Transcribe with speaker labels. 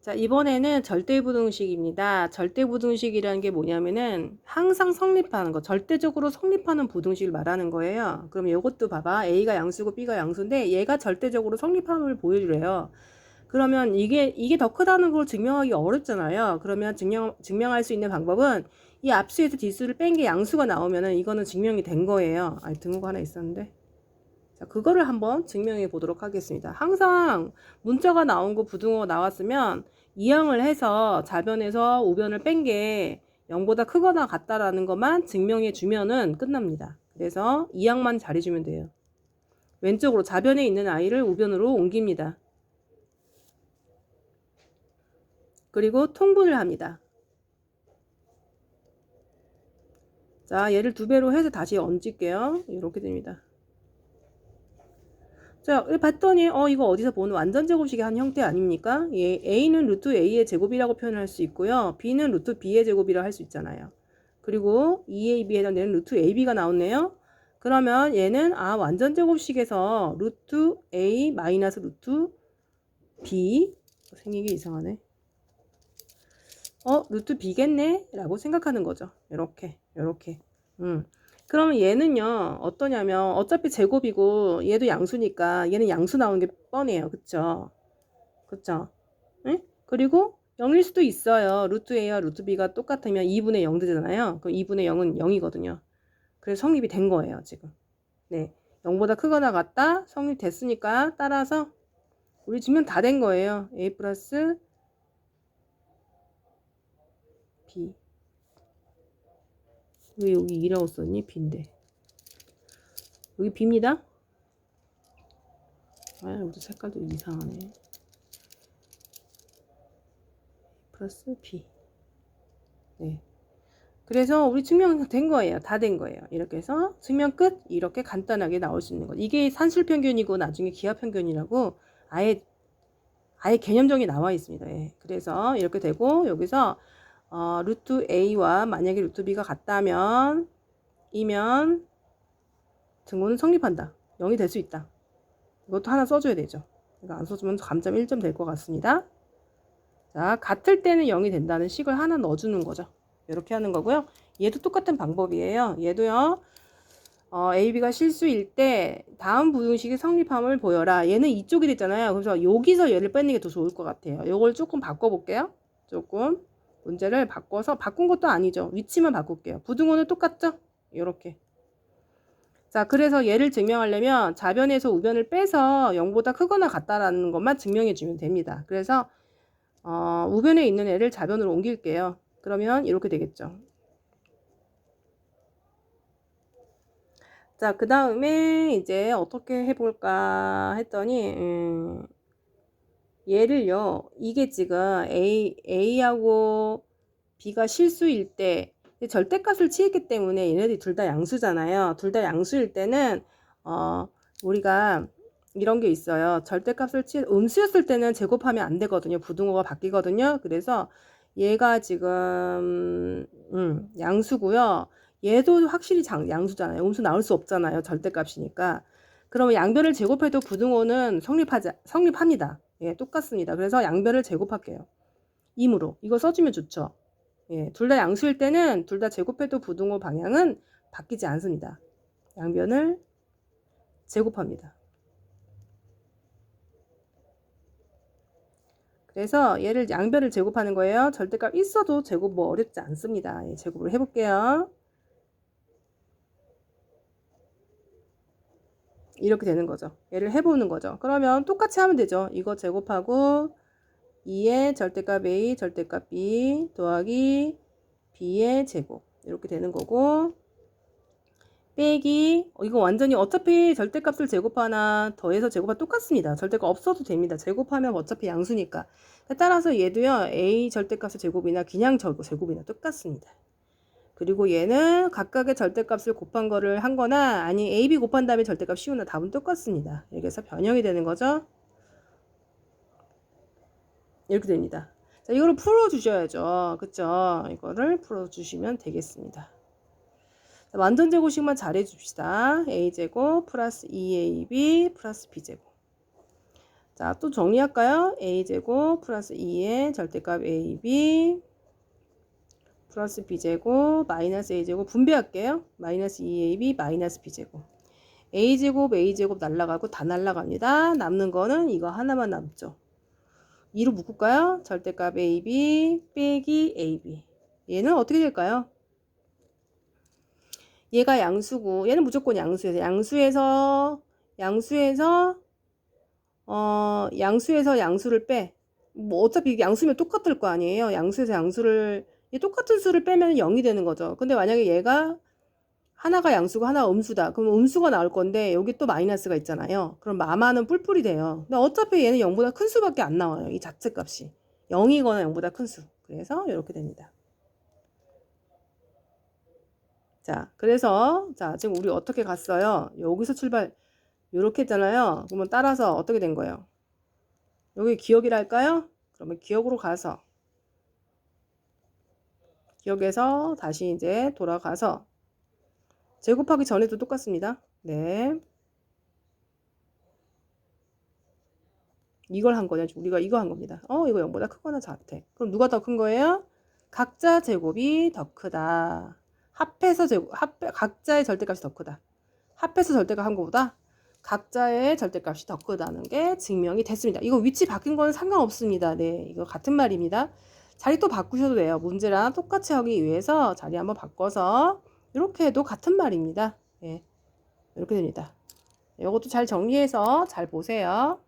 Speaker 1: 자, 이번에는 절대부등식입니다. 절대부등식이라는 게 뭐냐면은 항상 성립하는 거, 절대적으로 성립하는 부등식을 말하는 거예요. 그럼 이것도 봐봐. A가 양수고 B가 양수인데 얘가 절대적으로 성립함을 보여주래요. 그러면 이게 이게 더 크다는 걸 증명하기 어렵잖아요. 그러면 증명 증명할 수 있는 방법은 이 앞수에서 뒷수를 뺀 게 양수가 나오면은 이거는 증명이 된 거예요. 아, 등호가 하나 있었는데. 자, 그거를 한번 증명해 보도록 하겠습니다. 항상 문자가 나온 거 부등호가 나왔으면 이항을 해서 좌변에서 우변을 뺀 게 0보다 크거나 같다라는 것만 증명해 주면은 끝납니다. 그래서 이항만 잘해주면 돼요. 왼쪽으로 좌변에 있는 아이를 우변으로 옮깁니다. 그리고 통분을 합니다. 자, 얘를 두 배로 해서 다시 얹을게요. 이렇게 됩니다. 자, 봤더니 어 이거 어디서 본 완전 제곱식의 한 형태 아닙니까? 예, a는 루트 a의 제곱이라고 표현할 수 있고요. b는 루트 b의 제곱이라고 할 수 있잖아요. 그리고 2ab에 해당되는 루트 ab가 나오네요. 그러면 얘는 아 완전 제곱식에서 루트 a 마이너스 루트 b 생기기 이상하네. 어 루트 b겠네 라고 생각하는 거죠. 이렇게 이렇게. 음. 그러면 얘는요 어떠냐면 어차피 제곱이고 얘도 양수니까 얘는 양수 나오는 게 뻔해요. 그쵸? 그쵸? 응? 그리고 0일 수도 있어요. 루트 a와 루트 b가 똑같으면 2분의 0 되잖아요. 그럼 2분의 0은 0이거든요. 그래서 성립이 된 거예요 지금. 네. 0보다 크거나 같다? 성립됐으니까 따라서 우리 증명 다된 거예요. A 플러스 b 왜 여기 2라고 썼니? B인데. 여기 B입니다. 아, 여기도 색깔도 이상하네. 플러스 B. 네. 그래서 우리 증명 된 거예요. 다 된 거예요. 이렇게 해서 증명 끝 이렇게 간단하게 나올 수 있는 거. 이게 산술 평균이고 나중에 기하 평균이라고 아예 아예 개념정이 나와 있습니다. 예. 그래서 이렇게 되고 여기서 어, 루트 a와 만약에 루트 b가 같다면 이면 등호는 성립한다. 0이 될 수 있다. 이것도 하나 써줘야 되죠. 이거 안 써주면 감점 1점 될 것 같습니다. 자, 같을 때는 0이 된다는 식을 하나 넣어주는 거죠. 이렇게 하는 거고요. 얘도 똑같은 방법이에요. 얘도요. 어, A, B가 실수일 때 다음 부등식의 성립함을 보여라. 얘는 이쪽이 됐잖아요. 그래서 여기서 얘를 빼는 게 더 좋을 것 같아요. 이걸 조금 바꿔볼게요. 조금. 문제를 바꿔서 바꾼 것도 아니죠. 위치만 바꿀게요. 부등호는 똑같죠? 이렇게. 자, 그래서 얘를 증명하려면 좌변에서 우변을 빼서 0보다 크거나 같다라는 것만 증명해 주면 됩니다. 그래서 어, 우변에 있는 애를 좌변으로 옮길게요. 그러면 이렇게 되겠죠. 자, 그 다음에 이제 어떻게 해볼까 했더니, 음, 얘를요, 이게 지금 A, A하고 B가 실수일 때, 절대값을 취했기 때문에 얘네들이 둘 다 양수잖아요. 둘 다 양수일 때는, 어, 우리가 이런 게 있어요. 절대값을 취, 음수였을 때는 제곱하면 안 되거든요. 부등호가 바뀌거든요. 그래서 얘가 지금, 음, 양수고요. 얘도 확실히 장, 양수잖아요. 음수 나올 수 없잖아요. 절대값이니까. 그러면 양변을 제곱해도 부등호는 성립하지, 성립합니다. 예, 똑같습니다. 그래서 양변을 제곱할게요. 임으로. 이거 써주면 좋죠. 예, 둘 다 양수일 때는 둘 다 제곱해도 부등호 방향은 바뀌지 않습니다. 양변을 제곱합니다. 그래서 얘를 양변을 제곱하는 거예요. 절대값 있어도 제곱 뭐 어렵지 않습니다. 예, 제곱을 해볼게요. 이렇게 되는 거죠. 얘를 해보는 거죠. 그러면 똑같이 하면 되죠. 이거 제곱하고 2의 절대값 A, 절대값 B 더하기 B의 제곱 이렇게 되는 거고 빼기 어, 이거 완전히 어차피 절대값을 제곱하나 더해서 제곱하 똑같습니다. 절대값 없어도 됩니다. 제곱하면 어차피 양수니까 따라서 얘도요 A 절대값의 제곱이나 그냥 제곱이나 똑같습니다. 그리고 얘는 각각의 절대값을 곱한 거를 한 거나 아니 AB 곱한 다음에 절대값 씌우나 답은 똑같습니다. 여기서 변형이 되는 거죠. 이렇게 됩니다. 자, 이거를 풀어주셔야죠. 그쵸? 이거를 풀어주시면 되겠습니다. 자, 완전 제곱식만 잘해 줍시다. a제곱 플러스 2ab 플러스 b제곱. 자, 또 정리할까요? a제곱 플러스 2의 절대값 ab 플러스 b제곱 마이너스 a제곱 분배할게요. 마이너스 2ab 마이너스 b제곱 a제곱 a제곱 날라가고 다 날라갑니다. 남는 거는 이거 하나만 남죠. 2로 묶을까요? 절대값 ab 빼기 ab 얘는 어떻게 될까요? 얘가 양수고 얘는 무조건 양수에서 양수에서 양수에서 어 양수에서 양수를 빼. 뭐 어차피 양수면 똑같을 거 아니에요. 양수에서 양수를 얘 똑같은 수를 빼면 0이 되는 거죠. 근데 만약에 얘가 하나가 양수고 하나가 음수다. 그럼 음수가 나올 건데 여기 또 마이너스가 있잖아요. 그럼 마마는 뿔뿔이 돼요. 근데 어차피 얘는 0보다 큰 수밖에 안 나와요. 이 자체 값이. 0이거나 0보다 큰 수. 그래서 이렇게 됩니다. 자, 그래서 자, 지금 우리 어떻게 갔어요? 여기서 출발 요렇게 했잖아요. 그러면 따라서 어떻게 된 거예요? 여기 기억이라 할까요? 그러면 기억으로 가서 기억에서 다시 이제 돌아가서 제곱하기 전에도 똑같습니다. 네. 이걸 한 거냐? 우리가 이거 한 겁니다. 어, 이거 0보다 크거나 같아. 그럼 누가 더 큰 거예요? 각자 제곱이 더 크다. 합해서 제곱, 합, 각자의 절대값이 더 크다. 합해서 절대값 한 거보다 각자의 절대값이 더 크다는 게 증명이 됐습니다. 이거 위치 바뀐 건 상관없습니다. 네, 이거 같은 말입니다. 자리 또 바꾸셔도 돼요. 문제랑 똑같이 하기 위해서 자리 한번 바꿔서 이렇게 해도 같은 말입니다. 예, 이렇게 됩니다. 이것도 잘 정리해서 잘 보세요.